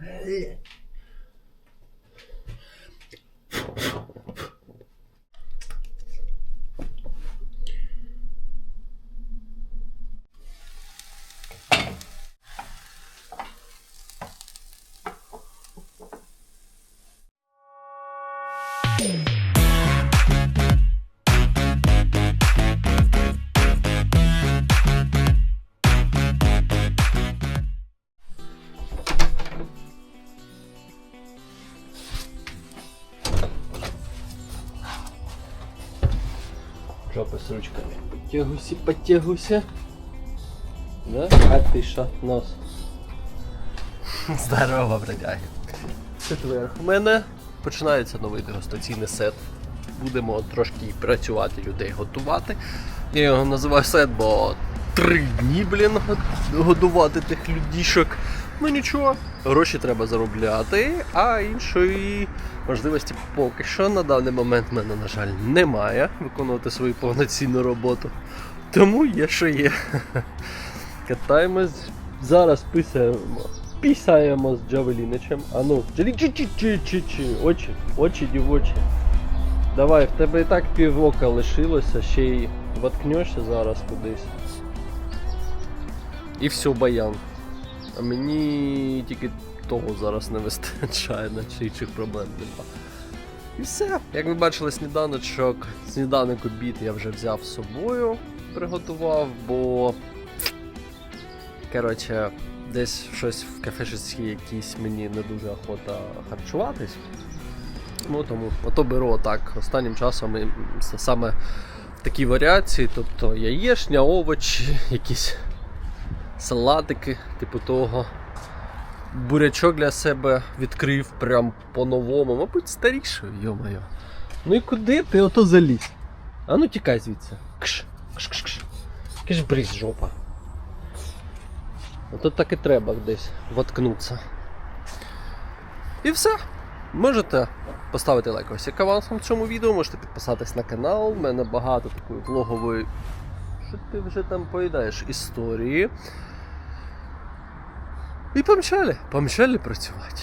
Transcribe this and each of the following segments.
Yeah. Потягуйся, потягуйся. Да? А ти що, нос? Здорово, бродяги. Четверг. У мене починається новий дегустаційний сет. Будемо трошки працювати, людей готувати. Я його називаю сет, бо три дні, блін, годувати тих людішок. Ну нічого, гроші треба заробляти, а іншої можливості поки що на даний момент в мене, на жаль, немає виконувати свою повноцінну роботу. Тому є, що є. Катаємось, зараз писаємо. Пісаємо з Джавеліничем. А ну, джавелін чи чи чи чи чи очі, очі дівочі. Давай, в тебе і так півока лишилося, ще й воткнешся зараз кудись. І все, баян. А мені тільки того зараз не вистачає, наче інших проблем нема. І все. Як ви бачили, сніданочок, сніданок обід я вже взяв з собою, приготував, бо. Коротше, десь щось в кафешечці якісь мені не дуже охота харчуватись. Ну тому ото беру отак. Останнім часом с- саме в такій варіації, тобто яєшня, овочі, якісь салатики, типу того. Бурячок для себе відкрив прям по-новому, мабуть, старішою, йо-моє. Ну і куди ти ото заліз? А ну тікай звідси. Кш, кш, кш, кш. Киш бріз жопа. Ото так і треба десь воткнутися. І все. Можете поставити лайк ось як авансом в цьому відео, можете підписатись на канал. У мене багато такої влогової. Що ти вже там поїдаєш? Історії. І помчали, помчали працювати.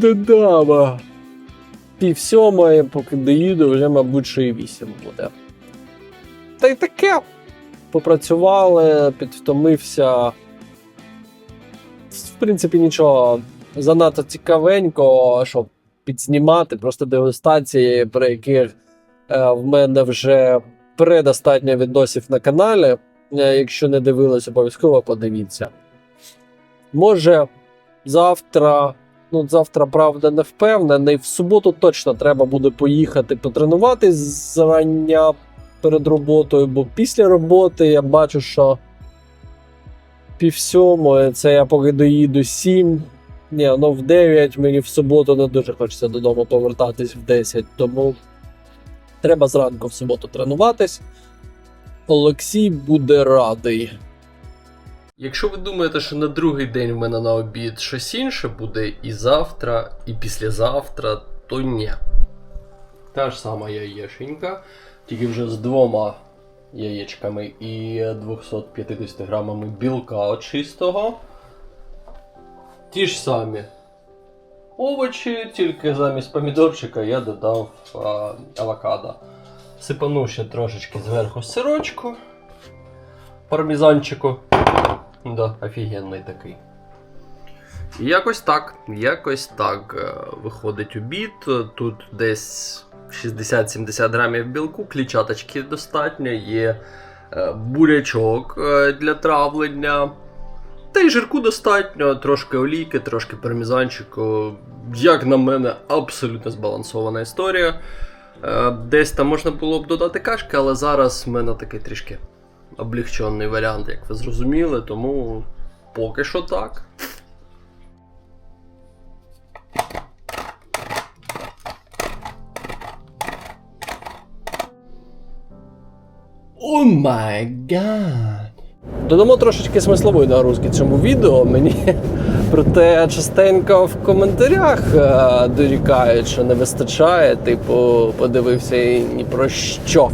Додому. Пів сьомої, поки доїду, вже, мабуть, що і вісім буде. Та й таке. Попрацювали, підвтомився. В принципі, нічого занадто цікавенького, щоб підзнімати, просто дегустації, про яких е, в мене вже предостатньо відосів на каналі. Е, Якщо не дивились, обов'язково подивіться. Може, завтра, ну завтра, правда, не впевнений. В суботу точно треба буде поїхати потренуватись зрання перед роботою, бо після роботи я бачу, що пів сьомої, це я поки доїду сім. Ні, ну в 9 мені в суботу не дуже хочеться додому повертатись в 10, тому треба зранку в суботу тренуватись. Олексій буде радий. Якщо ви думаєте, що на другий день в мене на обід щось інше буде і завтра, і післязавтра, то ні. Та ж сама яєшенька, тільки вже з двома яєчками і 250 грамами білка чистого. Ті ж самі овочі, тільки замість помідорчика я додав а, авокадо. Сипану ще трошечки зверху сирочку, пармезанчику. Да, офігенний такий. Якось так, якось так е, виходить обід. Тут десь 60-70 грамів білку, клітчаточки достатньо, є е, бурячок е, для травлення, Та й жирку достатньо, трошки олійки, трошки пармезанчику. Як на мене, абсолютно збалансована історія. Десь там можна було б додати кашки, але зараз в мене такий трішки облегчений варіант, як ви зрозуміли, тому поки що так. О май гад. Додамо трошечки смислової нагрузки цьому відео. Мені проте частенько в коментарях е, дорікають, що не вистачає. Типу, подивився і ні про що.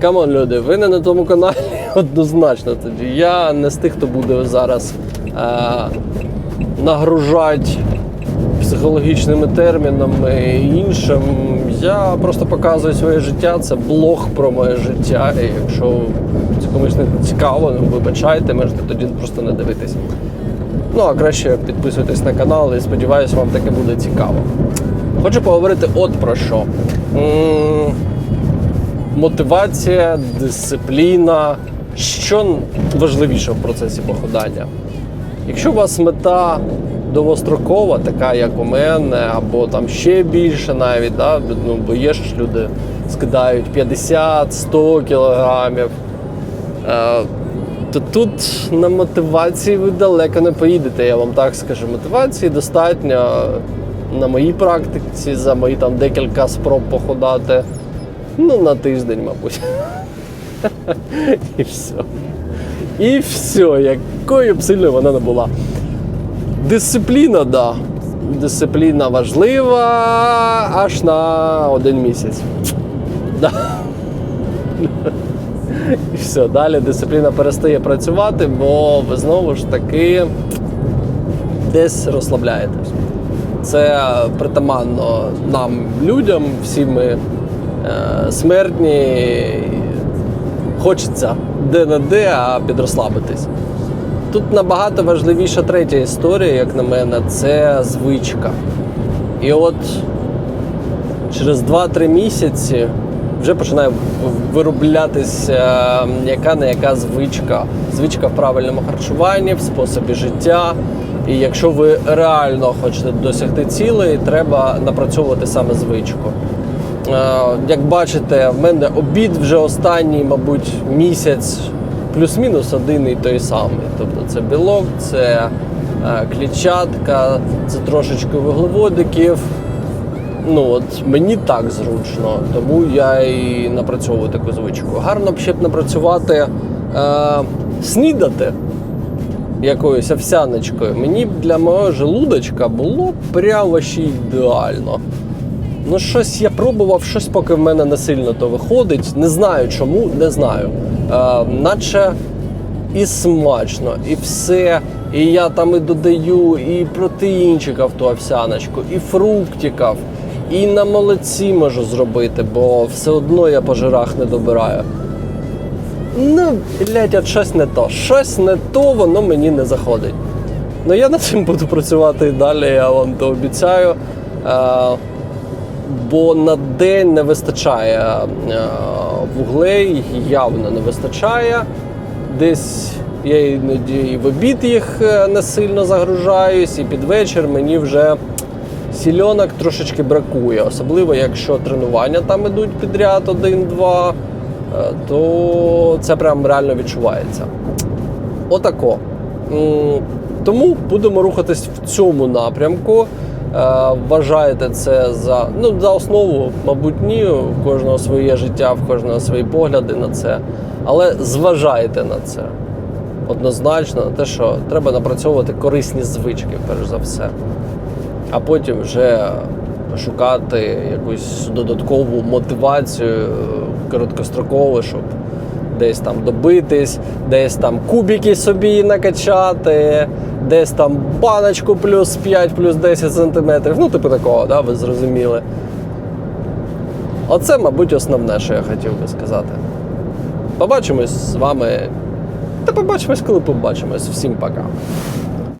Камон, люди, ви не на тому каналі однозначно тоді. Я не з тих, хто буде зараз е, нагружати психологічними термінами іншим. Я просто показую своє життя. Це блог про моє життя. І якщо комусь не цікаво, ну вибачайте, можете тоді просто не дивитися. Ну а краще підписуйтесь на канал і сподіваюся, вам таке буде цікаво. Хочу поговорити от про що. Мотивація, дисципліна. Що важливіше в процесі похудання? Якщо у вас мета довгострокова, така як у мене, або там ще більше навіть, да? ну, бо є ж люди скидають 50-100 кілограмів, е, то тут на мотивації ви далеко не поїдете, я вам так скажу. Мотивації достатньо на моїй практиці, за мої там декілька спроб походати. Ну, на тиждень, мабуть. І все. І все, якою б сильною вона не була. Дисципліна, да. Дисципліна важлива аж на один місяць. Да. І все, далі дисципліна перестає працювати, бо ви знову ж таки десь розслабляєтесь. Це притаманно нам, людям, всі ми смертні. Хочеться де-не-де, а підрослабитись. Тут набагато важливіша третя історія, як на мене, це звичка. І от через 2-3 місяці вже починає вироблятися яка не яка звичка. Звичка в правильному харчуванні, в способі життя. І якщо ви реально хочете досягти цілей, треба напрацьовувати саме звичку. Е, Як бачите, в мене обід вже останній, мабуть, місяць плюс-мінус один і той самий. Тобто це білок, це е, клітчатка, це трошечки вуглеводиків. Ну от мені так зручно, тому я і напрацьовую таку звичку. Гарно б ще б напрацювати е, снідати якоюсь овсяночкою. Мені б для мого желудочка було прямо ще ідеально. Ну, щось я пробував, щось поки в мене не сильно то виходить. Не знаю чому, не знаю. Е, наче і смачно, і все. І я там і додаю і протеїнчика в ту овсяночку, і фруктиків, і на молоці можу зробити, бо все одно я по жирах не добираю. Ну, блядь, от щось не то. Щось не то, воно мені не заходить. Ну я над цим буду працювати і далі, я вам то обіцяю. Е, бо на день не вистачає е, вуглей, явно не вистачає. Десь я іноді і в обід їх е, не сильно загружаюсь, і під вечір мені вже сільонок трошечки бракує. Особливо, якщо тренування там ідуть підряд один-два, е, то це прям реально відчувається. Отако. Тому будемо рухатись в цьому напрямку. Е, Вважаєте це за ну за основу, мабуть, ні. У кожного своє життя, в кожного свої погляди на це. Але зважайте на це однозначно на те, що треба напрацьовувати корисні звички, перш за все. А потім вже шукати якусь додаткову мотивацію короткострокову, щоб десь там добитись, десь там кубики собі накачати, десь там баночку плюс 5, плюс 10 сантиметрів. Ну, типу такого, да, ви зрозуміли. Оце, мабуть, основне, що я хотів би сказати. Побачимось з вами. Та побачимось, коли побачимось. Всім пока.